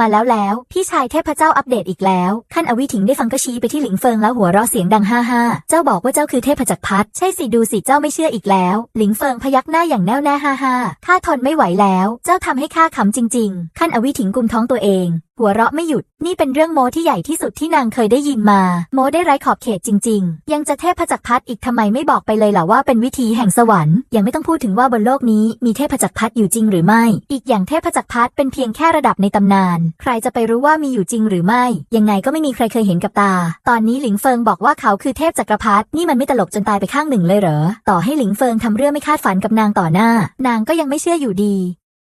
มาแล้วแล้วพี่ชายเทพเจ้าอัปเดตอีกแล้วขั้นอวิถิงได้ฟังก็ชี้ไปที่หลิงเฟิงแล้วหัวเราะเสียงดังฮ่าฮ่าเจ้าบอกว่าเจ้าคือเทพจักรพรรดิใช่สิดูสิเจ้าไม่เชื่ออีกแล้ว หลิงเฟิงพยักหน้าอย่างแน่วแน่ฮ่าฮ่าข้าทนไม่ไหวแล้ว เจ้าทำให้ข้าขำจริง ๆ ขั้นอวิถิงกุมท้องตัวเอง หัวเราะไม่หยุด นี่เป็นเรื่องโมที่ใหญ่ที่สุดที่นางเคยได้ยินมา โมได้ไร้ขอบเขตจริง ๆ ยังจะเทพจักรพรรดิอีกทำไมไม่บอกไปเลยล่ะว่าเป็นวิธีแห่งสวรรค์ ยังไม่ต้องพูดถึงว่าบนโลกนี้มีเทพจักรพรรดิอยู่จริงหรือไม่ อีกอย่างเทพจักรพรรดิเป็นเพียงแค่ระดับในตำนาน ใครจะไปรู้ว่ามีอยู่จริงหรือไม่ ยังไงก็ไม่มีใครเคยเห็นกับตา ตอนนี้หลิงเฟิงบอกว่าเขาคือเทพจักรพรรดินี่มันไม่ตลกจนตายไปข้างหนึ่งเลยเหรอ ต่อให้หลิงเฟิงทำเรื่องไม่คาดฝันกับนางต่อหน้า นางก็ยังไม่เชื่ออยู่ดี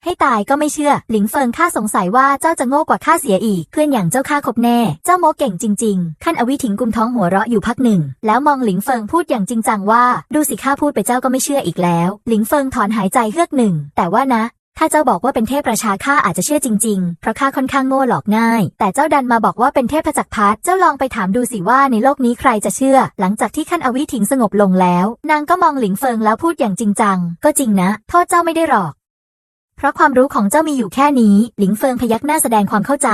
ให้ตายก็ไม่เชื่อ หลิงเฟิงข้าสงสัยว่าเจ้าจะโง่กว่าข้าเสียอีก เพื่อนอย่างเจ้าข้าคบแน่ เจ้าโมเก่งจริง ๆ ขั้นอวิถิงกุมท้องหัวเราะอยู่พักหนึ่ง แล้วมองหลิงเฟิงพูดอย่างจริงจังว่า ดูสิข้าพูดไปเจ้าก็ไม่เชื่ออีกแล้ว หลิงเฟิงถอนหายใจเฮือกหนึ่ง แต่ว่านะถ้าเจ้าบอกว่าเป็นเทพประชาข้าอาจจะเชื่อจริงๆ เพราะข้าค่อนข้างโง่หลอกง่าย แต่เจ้าดันมาบอกว่าเป็นเทพจักรพรรดิเจ้าลองไปถามดูสิว่าในโลกนี้ใครจะเชื่อ หลังจากที่ขั้นอวิถิงสงบลงแล้ว นางก็มองหลิงเฟิงแล้วพูดอย่างจริงจัง ก็จริงนะ โทษเจ้าไม่ได้หรอก เพราะความรู้ของเจ้ามีอยู่แค่นี้ หลิงเฟิงพยักหน้าแสดงความเข้าใจ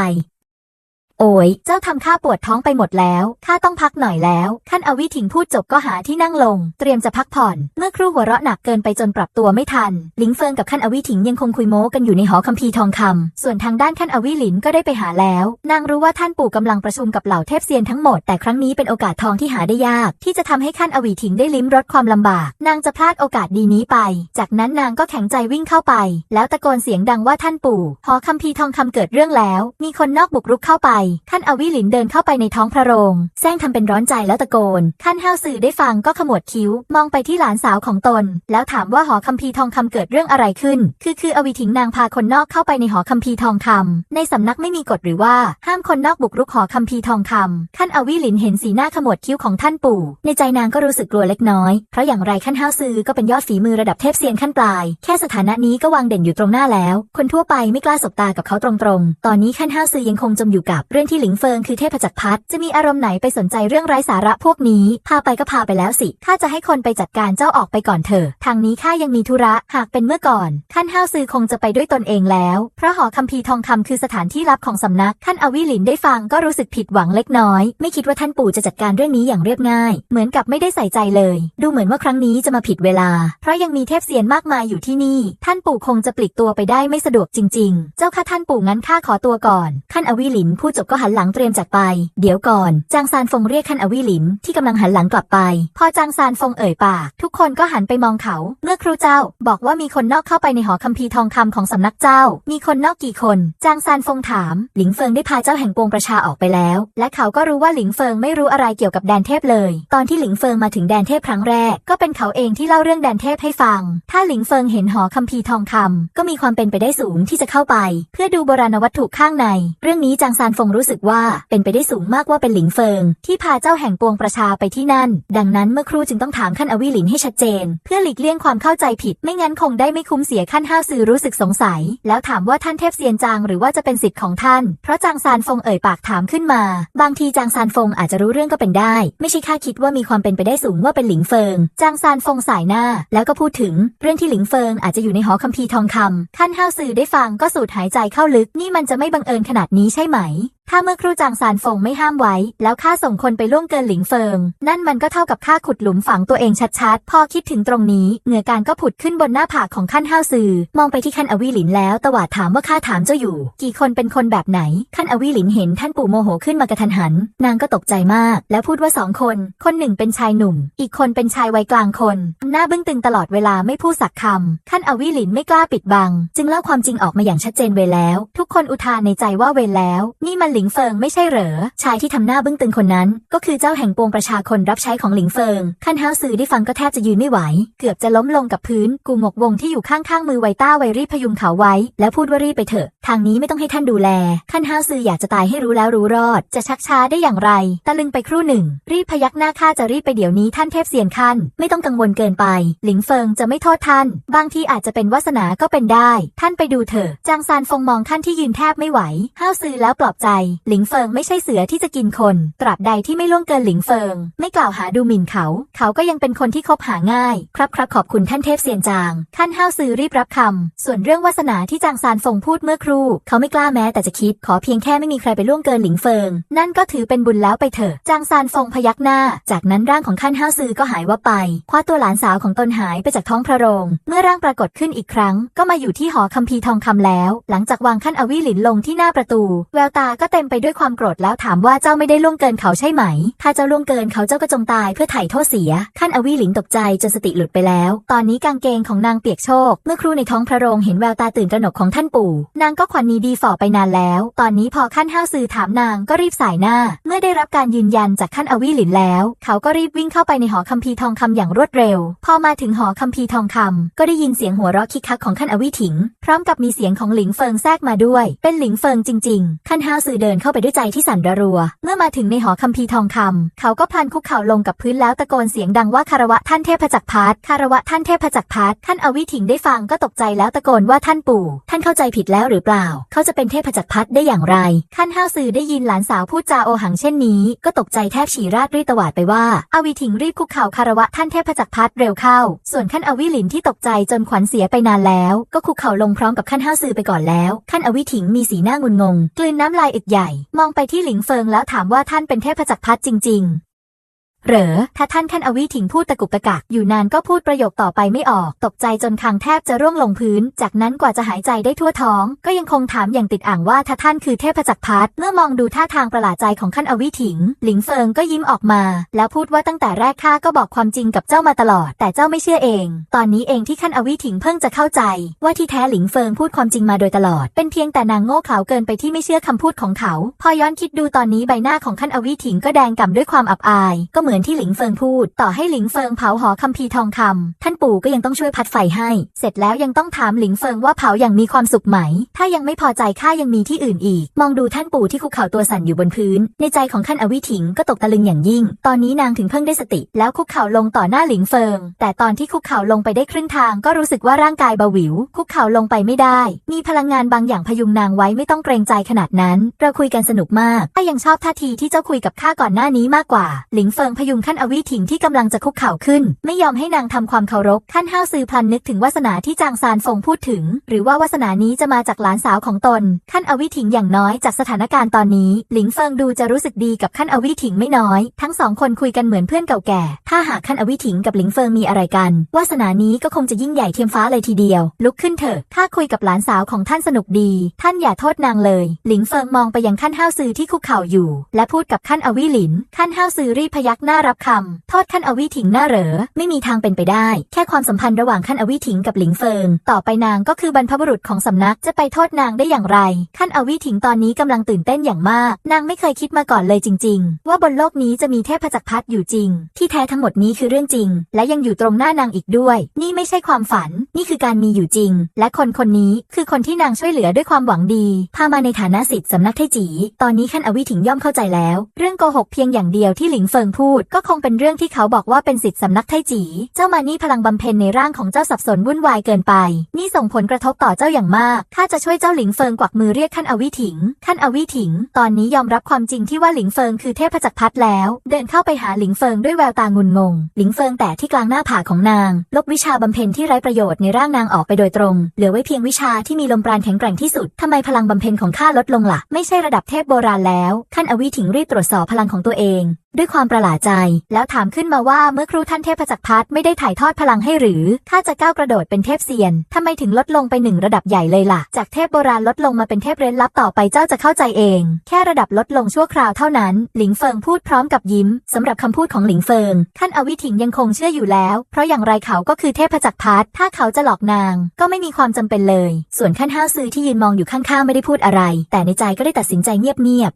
โอ้ยเจ้าทำข้าปวดท้องไปหมดแล้วข้าต้องพักหน่อยแล้วขั้นอวิถิงพูดจบก็หาที่นั่งลง เตรียมจะพักผ่อน เมื่อครู่หัวเราะหนักเกินไปจนปรับตัวไม่ทันหลิงเฟิงกับขั้นอวิถิงยังคงคุยโม้กันอยู่ในหอคัมภีร์ทองคำส่วนทางด้านขั้นอวิหลินก็ได้ไปหาแล้ว นางรู้ว่าท่านปู่กำลังประชุมกับเหล่าเทพเซียนทั้งหมดแต่ครั้งนี้เป็นโอกาสทองที่หาได้ยาก ที่จะทำให้ขั้นอวิถิงได้ลิ้มรสความลำบาก นางจะพลาดโอกาสดีนี้ไป จากนั้นนางก็แข็งใจวิ่งเข้าไป แล้วตะโกนเสียงดังว่าท่านปู่หอคัมภีร์ทองคำเกิดเรื่องแล้ว มีคนนอกบุกรุกเข้าไปขั้นอวิหลินเดินเข้าไปในท้องพระโรงแซงทำเป็นร้อนใจแล้วตะโกนขั้นห้าวสื่อได้ฟังก็ขมวดคิ้ว มองไปที่หลานสาวของตน แล้วถามว่าหอคัมภีร์ทองคำเกิดเรื่องอะไรขึ้น คือคืออวิถิงนางพาคนนอกเข้าไปในหอคัมภีร์ทองคำในสำนักไม่มีกฎหรือว่าห้ามคนนอกบุกรุกหอคัมภีร์ทองคำขั้นอวิหลินเห็นสีหน้าขมวดคิ้วของท่านปู่ ในใจนางก็รู้สึกกลัวเล็กน้อย เพราะอย่างไรขั้นห้าวสื่อก็เป็นยอดฝีมือระดับเทพเซียนขั้นปลาย แค่สถานะนี้ก็วางเด่นอยู่ตรงหน้าแล้ว คนทั่วไปไม่กล้าสบตากับเขาตรงๆ ตอนนี้ขั้นห้าวสื่อยังคงจมอยู่กับเรื่องที่หลิงเฟิงคือเทพจักรพรรดิจะมีอารมณ์ไหนไปสนใจเรื่องไร้สาระพวกนี้ พาไปก็พาไปแล้วสิ ข้าจะให้คนไปจัดการเจ้าออกไปก่อนเถอะ ทางนี้ข้ายังมีธุระ หากเป็นเมื่อก่อนขั้นห้าวซือคงจะไปด้วยตนเองแล้ว เพราะหอคัมภีร์ทองคำคือสถานที่ลับของสำนักขั้นอวิหลินได้ฟังก็รู้สึกผิดหวังเล็กน้อย ไม่คิดว่าท่านปู่จะจัดการเรื่องนี้อย่างเรียบง่าย เหมือนกับไม่ได้ใส่ใจเลย ดูเหมือนว่าครั้งนี้จะมาผิดเวลา เพราะยังมีเทพเซียนมากมายอยู่ที่นี่ ท่านปู่คงจะปลีกตัวไปได้ไม่สะดวกจริง ๆ เจ้าค่ะท่านปู่งั้นข้าขอตัวก่อนขั้นอวิหลินพูดจบก็หันหลังเตรียมจากไป เดี๋ยวก่อน จางซานฟงเรียกขั้นอวิหลินที่กำลังหันหลังกลับไป พอจางซานฟงเอ่ยปากทุกคนก็หันไปมองเขา เมื่อครูเจ้า บอกว่ามีคนนอกเข้าไปในหอคัมภีร์ทองคำของสำนักเจ้า มีคนนอกกี่คน จางซานฟงถาม หลิงเฟิงได้พาเจ้าแห่งปวงประชาออกไปแล้ว และเขาก็รู้ว่าหลิงเฟิงไม่รู้อะไรเกี่ยวกับแดนเทพเลย ตอนที่หลิงเฟิงมาถึงแดนเทพครั้งแรก ก็เป็นเขาเองที่เล่าเรื่องแดนเทพให้ฟัง ถ้าหลิงเฟิงเห็นหอคัมภีร์ทองคำก็มีความเป็นไปได้สูงที่จะเข้าไป เพื่อดูโบราณวัตถุข้างใน เรื่องนี้จางซานฟงรู้สึกว่าเป็นไปได้สูงมากว่าเป็นหลิงเฟิง ที่พาเจ้าแห่งปวงประชาไปที่นั่น ดังนั้นเมื่อครูจึงต้องถามขั้นอวิหลินให้ชัดเจน เพื่อหลีกเลี่ยงความเข้าใจผิด ไม่งั้นคงได้ไม่คุ้มเสียขั้นห้าวซือรู้สึกสงสัย แล้วถามว่าท่านเทพเซียนจางหรือว่าจะเป็นสิทธิ์ของท่าน เพราะจางซานฟงเอ่ยปากถามขึ้นมา บางทีจางซานฟงอาจจะรู้เรื่องก็เป็นได้ ไม่ใช่ข้าคิดว่ามีความเป็นไปได้สูงว่าเป็นหลิงเฟิง จางซานฟงสายหน้า แล้วก็พูดถึง เรื่องที่หลิงเฟิงอาจจะอยู่ในหอคัมภีร์ทองคำขั้นห้าวซือได้ฟังก็สูดหายใจเข้าลึกนี่มันจะไม่บังเอิญขนาดนี้ใช่ไหม ถ้าเมื่อครูจางซานฟงไม่ห้ามไว้ แล้วข้าส่งคนไปล่วงเกินหลิงเฟิง นั่นมันก็เท่ากับข้าขุดหลุมฝังตัวเองชัดๆ พอคิดถึงตรงนี้ เหงือการก็ผุดขึ้นบนหน้าผากของขั้นห้าวซือ มองไปที่ขั้นอวิหลินแล้วตวาดถามว่าข้าถามเจ้าอยู่ กี่คนเป็นคนแบบไหน ขั้นอวิหลินเห็นท่านปู่โมโหขึ้นมากระทันหัน นางก็ตกใจมาก แล้วพูดว่าสองคน คนหนึ่งเป็นชายหนุ่ม อีกคนเป็นชายวัยกลางคน หน้าบึ้งตึงตลอดเวลาไม่พูดสักคำขั้นอวิหลินไม่กล้าปิดบัง จึงเล่าความจริงออกมาอย่างชัดเจนเวแล้ว ทุกคนอุทานในใจว่าเวแล้ว นี่มันหลิิงเฟิงไม่ใช่เหรอ ชายที่ทำหน้าบึ้งตึงคนนั้น ก็คือเจ้าแห่งปวงประชาคนรับใช้ของหลิงเฟิงขั้นห้าวซือได้ฟังก็แทบจะยืนไม่ไหว เกือบจะล้มลงกับพื้น กูหมกวงที่อยู่ข้างๆมือไวต้าไวรีพยุงเขาไว้ แล้วพูดว่ารีบไปเถอะ ทางนี้ไม่ต้องให้ท่านดูแลขั้นห้าวซืออยากจะตายให้รู้แล้วรู้รอด จะชักช้าได้อย่างไรตะลึงไปครู่หนึ่ง รีบพยักหน้าข้าจะรีบไปเดี๋ยวนี้ท่านเทพเซียนขั้นไม่ต้องกังวลเกินไป หลิงเฟิงจะไม่โทษท่าน บางทีอาจจะเป็นวาสนาก็เป็นได้ ท่านไปดูเถอะจางซานฟงมองท่านที่ยืนแทบไม่ไหวห้าซือแล้วปลอบใจหลิงเฟิงไม่ใช่เสือที่จะกินคน ตราบใดที่ไม่ล่วงเกินหลิงเฟิง ไม่กล่าวหาดูหมิ่นเขา เขาก็ยังเป็นคนที่คบหาง่าย ครับครับขอบคุณท่านเทพเซียนจาง ท่านห้าวซือรีบรับคำ ส่วนเรื่องวาสนาที่จางซานฟงพูดเมื่อครู่ เขาไม่กล้าแม้แต่จะคิด ขอเพียงแค่ไม่มีใครไปล่วงเกินหลิงเฟิง นั่นก็ถือเป็นบุญแล้วไปเถอะ จางซานฟงพยักหน้า จากนั้นร่างของขั้นห้าวซือก็หายวับไปคว้าตัวหลานสาวของตนหายไปจากท้องพระโรง เมื่อร่างปรากฏขึ้นอีกครั้ง ก็มาอยู่ที่หอคัมภีร์ทองคำแล้ว หลังจากวางขั้นอวิหลินลงที่หน้าประตู แววตาก็เต็มไปด้วยความโกรธแล้วถามว่าเจ้าไม่ได้ล่วงเกินเขาใช่ไหม ถ้าเจ้าล่วงเกินเขาเจ้าก็จงตายเพื่อไถ่โทษเสียขั้นอวิหลินตกใจจนสติหลุดไปแล้ว ตอนนี้กางเกงของนางเปียกโชก เมื่อครู่ในท้องพระโรงเห็นแววตาตื่นตระหนกของท่านปู่ นางก็ขวัญนีดีฝ่อไปนานแล้ว ตอนนี้พอขั้นห้าวซือถามนางก็รีบสายหน้า เมื่อได้รับการยืนยันจากขั้นอวิหลินแล้ว เขาก็รีบวิ่งเข้าไปในหอคัมภีร์ทองคำอย่างรวดเร็ว พอมาถึงหอคัมภีร์ทองคำก็ได้ยินเสียงหัวเราะคิกคักของขั้นอวิถิง พร้อมกับมีเสียงของหลิงเฟิงแทรกมาด้วย เป็นหลิงเฟิงจริง ๆ ขั้นห้าวซือเดินเข้าไปด้วยใจที่สั่นระรัว เมื่อมาถึงในหอคัมภีร์ทองคำเขาก็พันคุกเข่าลงกับพื้นแล้วตะโกนเสียงดังว่าคารวะท่านเทพจักรพรรดิคารวะท่านเทพจักรพรรดิท่านอวิถิงได้ฟังก็ตกใจแล้วตะโกนว่าท่านปู่ ท่านเข้าใจผิดแล้วหรือเปล่า เขาจะเป็นเทพจักรพรรดิได้อย่างไรขั้นห้าวซื่อได้ยินหลานสาวพูดจาโอหังเช่นนี้ ก็ตกใจแทบฉี่ราดรีตวาดไปว่า อวิถิงรีบคุกเข่าคารวะท่านเทพจักรพรรดิเร็วเข้า ส่วนขั้นอวิหลินที่ตกใจจนขวัญเสียไปนานแล้ว ก็คุกเข่าลงพร้อมกับขั้นห้าวซือไปก่อนแล้วขั้นอวิถิงมีสีหน้างุนงงกลืนน้ำลายอึกใหญ่ มองไปที่หลิงเฟิงแล้วถามว่าท่านเป็นเทพจักรพรรดิจริง ๆ เหรอ ถ้าท่านขั้นอวิถิงพูดตะกุกตะกักอยู่นานก็พูดประโยคต่อไปไม่ออก ตกใจจนคางแทบจะร่วงลงพื้น จากนั้นกว่าจะหายใจได้ทั่วท้อง ก็ยังคงถามอย่างติดอ่างว่าถ้าท่านคือเทพจักรพรรดิเมื่อมองดูท่าทางประหลาดใจของขั้นอวิถิง หลิงเฟิงก็ยิ้มออกมา แล้วพูดว่าตั้งแต่แรกข้าก็บอกความจริงกับเจ้ามาตลอด แต่เจ้าไม่เชื่อเอง ตอนนี้เองที่ขั้นอวิถิงเพิ่งจะเข้าใจ ว่าที่แท้หลิงเฟิงพูดความจริงมาโดยตลอด เป็นเพียงแต่นางโง่เขลาเกินไปที่ไม่เชื่อคำพูดของเขา พอย้อนคิดดูตอนนี้ใบหน้าของขั้นอวิถิงก็แดงก่ำด้วยความอับอายก็เหมือนมือนที่หลิงเฟิงพูด ต่อให้หลิงเฟิงเผาหอคัมภีร์ทองคำท่านปู่ก็ยังต้องช่วยพัดไฟให้ เสร็จแล้วยังต้องถามหลิงเฟิงว่าเผาอย่างมีความสุขไหม ถ้ายังไม่พอใจข้ายังมีที่อื่นอีก มองดูท่านปู่ที่คุกเข่าตัวสั่นอยู่บนพื้น ในใจของขั้นอวิถิงก็ตกตะลึงอย่างยิ่ง ตอนนี้นางถึงเพิ่งได้สติ แล้วคุกเข่าลงต่อหน้าหลิงเฟิง แต่ตอนที่คุกเข่าลงไปได้ครึ่งทางก็รู้สึกว่าร่างกายเบาหวิว คุกเข่าลงไปไม่ได้ มีพลังงานบางอย่างพยุงนางไว้ไม่ต้องเกรงใจขนาดนั้น เราคุยกันสนุกมากข้ายังชอบท่าทีที่เจ้าคุยกับข้าก่อนหน้านี้มากกว่า หลิงเฟิงพยุงขั้นอวิถิงที่กำลังจะคุกเข่าขึ้น ไม่ยอมให้นางทำความเคารพขั้นห้าวซือพลันนึกถึงวาสนาที่จางซานฟงพูดถึง หรือว่าวาสนานี้จะมาจากหลานสาวของตน ขั้นอวิถิงอย่างน้อยจากสถานการณ์ตอนนี้ หลิงเฟิงดูจะรู้สึกดีกับขั้นอวิถิงไม่น้อย ทั้งสองคนคุยกันเหมือนเพื่อนเก่าแก่ ถ้าหากขั้นอวิถิงกับหลิงเฟิงมีอะไรกัน วาสนานี้ก็คงจะยิ่งใหญ่เทียมฟ้าเลยทีเดียว ลุกขึ้นเถอะข้าคุยกับหลานสาวของท่านสนุกดี ท่านอย่าโทษนางเลย หลิงเฟิงมองไปยังขั้นห้าวซือที่คุกเข่าอยู่ และพูดกับขั้นอวิหลิน ขั้นห้าวซือรีบพยักหน้าน่ารับคำโทษขั้นอวิถิงหน้าเหรอ ไม่มีทางเป็นไปได้ แค่ความสัมพันธ์ระหว่างขั้นอวิถิงกับหลิงเฟิง ต่อไปนางก็คือบรรพบุรุษของสำนักจะไปโทษนางได้อย่างไร ขั้นอวิถิงตอนนี้กำลังตื่นเต้นอย่างมาก นางไม่เคยคิดมาก่อนเลยจริง ๆ ว่าบนโลกนี้จะมีเทพจักรพรรดิอยู่จริง ที่แท้ทั้งหมดนี้คือเรื่องจริง และยังอยู่ตรงหน้านางอีกด้วย นี่ไม่ใช่ความฝัน นี่คือการมีอยู่จริง และคนคนนี้คือคนที่นางช่วยเหลือด้วยความหวังดี พามาในฐานะสิทธิ์สำนักไทจี ตอนนี้ขั้นอวิถิงย่อมเข้าใจแล้ว เรื่องโกหกเพียงอย่างเดียวที่หลิงเฟิงพูดก็คงเป็นเรื่องที่เขาบอกว่าเป็นสิทธิ์สำนักไทจี เจ้ามานี่พลังบำเพ็ญในร่างของเจ้าสับสนวุ่นวายเกินไป นี่ส่งผลกระทบต่อเจ้าอย่างมาก ข้าจะช่วยเจ้าหลิงเฟิงกวักมือเรียกขั้นอวิถิงขั้นอวิถิง ตอนนี้ยอมรับความจริงที่ว่าหลิงเฟิงคือเทพจักรพรรดิแล้ว เดินเข้าไปหาหลิงเฟิงด้วยแววตางุนงง หลิงเฟิงแต่ที่กลางหน้าผากของนาง ลบวิชาบำเพ็ญที่ไร้ประโยชน์ในร่างนางออกไปโดยตรง เหลือไว้เพียงวิชาที่มีลมปราณแข็งแกร่งที่สุด ทำไมพลังบำเพ็ญของข้าลดลงละ่ะ ไม่ใช่ระดับเทพโบราณแล้วขั้นอวิถิงรีบตรวจสอบพลังของตัวเอง ด้วยความประหลาดใจ แล้วถามขึ้นมาว่าเมื่อครูท่านเทพจักรพรรดิไม่ได้ถ่ายทอดพลังให้หรือข้าจะก้าวกระโดดเป็นเทพเซียนทำไมถึงลดลงไปหนึ่งระดับใหญ่เลยล่ะ จากเทพโบราณลดลงมาเป็นเทพเร้นลับต่อไปเจ้าจะเข้าใจเอง แค่ระดับลดลงชั่วคราวเท่านั้น หลิงเฟิงพูดพร้อมกับยิ้มสำหรับคำพูดของหลิงเฟิงท่านอวิถิงยังคงเชื่ออยู่แล้ว เพราะอย่างไรเขาก็คือเทพจักรพรรดิถ้าเขาจะหลอกนาง ก็ไม่มีความจำเป็นเลย ส่วนขั้นห้าวซือที่ยืนมองอยู่ข้างๆไม่ได้พูดอะไร แต่ในใจก็ได้ตัดสินใจเงียบ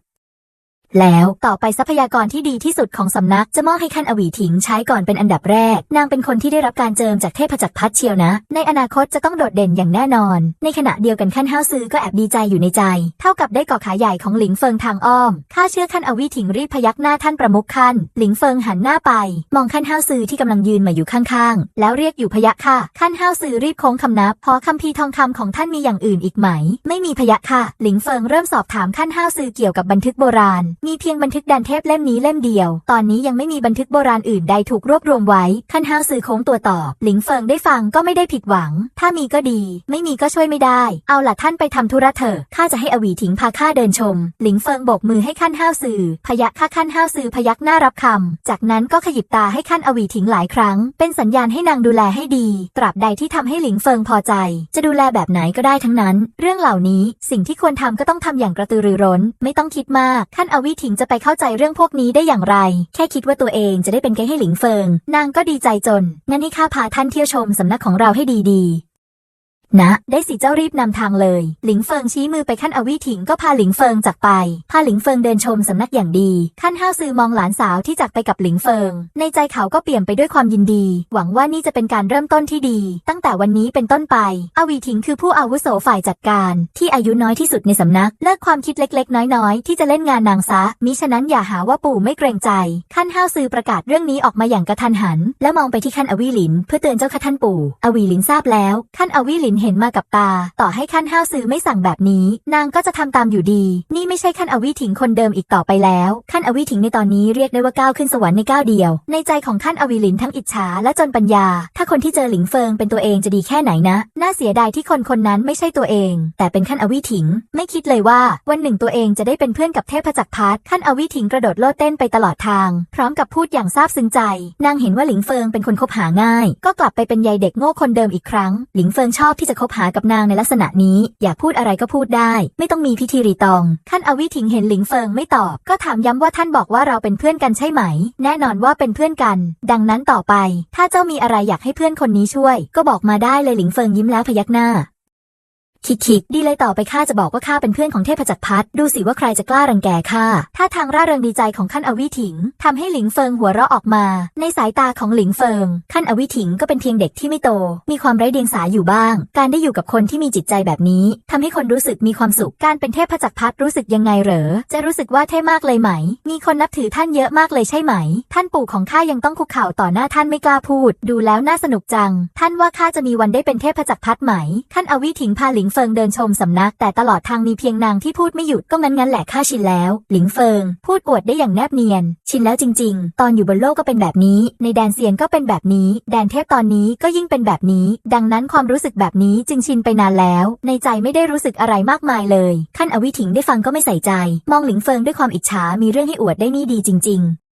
แล้วต่อไปทรัพยากรที่ดีที่สุดของสำนักจะมอบให้ขั้นอวีถิงใช้ก่อนเป็นอันดับแรก นางเป็นคนที่ได้รับการเจิมจากเทพจักรพรรดิเชียวนะ ในอนาคตจะต้องโดดเด่นอย่างแน่นอน ในขณะเดียวกันขั้นห้าวซือก็แอบดีใจอยู่ในใจ เท่ากับได้เกาะขาใหญ่ของหลิงเฟิงทางอ้อมข้าเชื่อขั้นอวีถิงรีบพยักหน้าท่านประมุขขั้นหลิงเฟิงหันหน้าไป มองขั้นห้าวซือที่กำลังยืนมาอยู่ข้างๆแล้วเรียกอยู่พยักค่ะขั้นห้าวซือรีบโค้งคำนับพอคำพีทองคำของท่านมีอย่างอื่นอีกไหม ไม่มีพยักค่ะ หลิงเฟิงเริ่มสอบถามขั้นห้าวซือเกี่ยวกับบันทึกโบราณมีเพียงบันทึกดันเทพเล่มนี้เล่มเดียว ตอนนี้ยังไม่มีบันทึกโบราณอื่นใดถูกรวบรวมไว้ขั้นห้าวซือโค้งตัวตอบหลิงเฟิงได้ฟังก็ไม่ได้ผิดหวัง ถ้ามีก็ดี ไม่มีก็ช่วยไม่ได้ เอาล่ะท่านไปทำธุระเถอะข้าจะให้อวีถิงพาข้าเดินชม หลิงเฟิงโบกมือให้ขั้นห้าวซือพยักข้าขั้นห้าวซือพยักหน้ารับคำจากนั้นก็ขยิบตาให้ขั้นอวีถิงหลายครั้ง เป็นสัญญาณให้นางดูแลให้ดี ตราบใดที่ทำให้หลิงเฟิงพอใจ จะดูแลแบบไหนก็ได้ทั้งนั้น เรื่องเหล่านี้ สิ่งที่ควรทำก็ต้องทำอย่างกระตือรือร้น ไม่ต้องคิดมากขั้นอวถิงจะไปเข้าใจเรื่องพวกนี้ได้อย่างไร แค่คิดว่าตัวเองจะได้เป็นไกด์ให้หลิงเฟิง นางก็ดีใจจน งั้นให้ข้าพาท่านเที่ยวชมสำนักของเราให้ดีๆ นะ ได้สิเจ้ารีบนำทางเลย หลิงเฟิงชี้มือไปขั้นอวีถิงก็พาหลิงเฟิงจากไป พาหลิงเฟิงเดินชมสำนักอย่างดี ขั้นห้าวซือมองหลานสาวที่จากไปกับหลิงเฟิง ในใจเขาก็เปลี่ยมไปด้วยความยินดี หวังว่านี่จะเป็นการเริ่มต้นที่ดี ตั้งแต่วันนี้เป็นต้นไป อวีถิงคือผู้อาวุโสฝ่ายจัดการ ที่อายุน้อยที่สุดในสำนัก เลิกความคิดเล็กๆ น้อยๆ ที่จะเล่นงานนางซะ มิฉะนั้นอย่าหาว่าปู่ไม่เกรงใจ ขั้นห้าวซือประกาศเรื่องนี้ออกมาอย่างกระทันหัน แล้วมองไปที่ขั้นอวีหลิน เพื่อเตือนเจ้าค่ะท่านปู่ อวีหลินทราบแล้ว ขั้นอวีหลินเห็นมากับตา ต่อให้ขั้นห้าวซื้อไม่สั่งแบบนี้ นางก็จะทำตามอยู่ดี นี่ไม่ใช่ขั้นอวีถิงคนเดิมอีกต่อไปแล้วขั้นอวีถิงในตอนนี้เรียกได้ว่าก้าวขึ้นสวรรค์ในก้าวเดียว ในใจของขั้นอวีหลินทั้งอิจฉาและจนปัญญา ถ้าคนที่เจอหลิงเฟิงเป็นตัวเองจะดีแค่ไหนนะ น่าเสียดายที่คนคนนั้นไม่ใช่ตัวเอง แต่เป็นขั้นอวีถิง ไม่คิดเลยว่าวันหนึ่งตัวเองจะได้เป็นเพื่อนกับเทพจักรพรรดิขั้นอวีถิงกระโดดโลดเต้นไปตลอดทาง พร้อมกับพูดอย่างซาบซึ้งใจ นางเห็นว่าหลิงเฟิงเป็นคนคบหาง่าย ก็กลับไปเป็นใยเด็กโง่คนเดิมอีกครั้ง หลิงเฟิงชอบที่จะคบหากับนางในลักษณะนี้ อยากพูดอะไรก็พูดได้ ไม่ต้องมีพิธีรีตอง ท่านอวีถิงเห็นหลิงเฟิงไม่ตอบ ก็ถามย้ำว่าท่านบอกว่าเราเป็นเพื่อนกันใช่ไหม แน่นอนว่าเป็นเพื่อนกัน ดังนั้นต่อไป ถ้าเจ้ามีอะไรอยากให้เพื่อนคนนี้ช่วย ก็บอกมาได้เลยหลิงเฟิงยิ้มแล้วพยักหน้า คิกคิกดีเลยต่อไปข้าจะบอกว่าข้าเป็นเพื่อนของเทพจักรพรรดิดูสิว่าใครจะกล้ารังแกข้าถ้าทางร่าเริงดีใจของขั้นอวิถิงทำให้หลิงเฟิงหัวเราะออกมา ในสายตาของหลิงเฟิง ขั้นอวิถิงก็เป็นเพียงเด็กที่ไม่โต มีความไร้เดียงสาอยู่บ้าง การได้อยู่กับคนที่มีจิตใจแบบนี้ทำให้คนรู้สึกมีความสุขการเป็นเทพจักรพรรดิรู้สึกยังไงเหรอ จะรู้สึกว่าเท่มากเลยไหม มีคนนับถือท่านเยอะมากเลยใช่ไหม ท่านปู่ของข้ายังต้องคุกเข่าต่อหน้าท่านไม่กล้าพูด ดูแล้วน่าสนุกจัง ท่านว่าข้าจะมีวันได้เป็นเทพจักรพรรดิไหมขั้นอวิถิงพาหลิงเฟิงเดินชมสำนักแต่ตลอดทางมีเพียงนางที่พูดไม่หยุดก็งั้นงั้นแหละข้าชินแล้ว หลิงเฟิง พูดอวดได้อย่างแนบเนียน ชินแล้วจริง ๆ ตอนอยู่บนโลกก็เป็นแบบนี้ ในแดนเซียนก็เป็นแบบนี้ แดนเทพตอนนี้ก็ยิ่งเป็นแบบนี้ ดังนั้นความรู้สึกแบบนี้จึงชินไปนานแล้ว ในใจไม่ได้รู้สึกอะไรมากมายเลยขั้นอวิถิงได้ฟังก็ไม่ใส่ใจ มองหลิงเฟิงด้วยความอิจฉามีเรื่องให้อวดได้นี่ดีจริง ๆ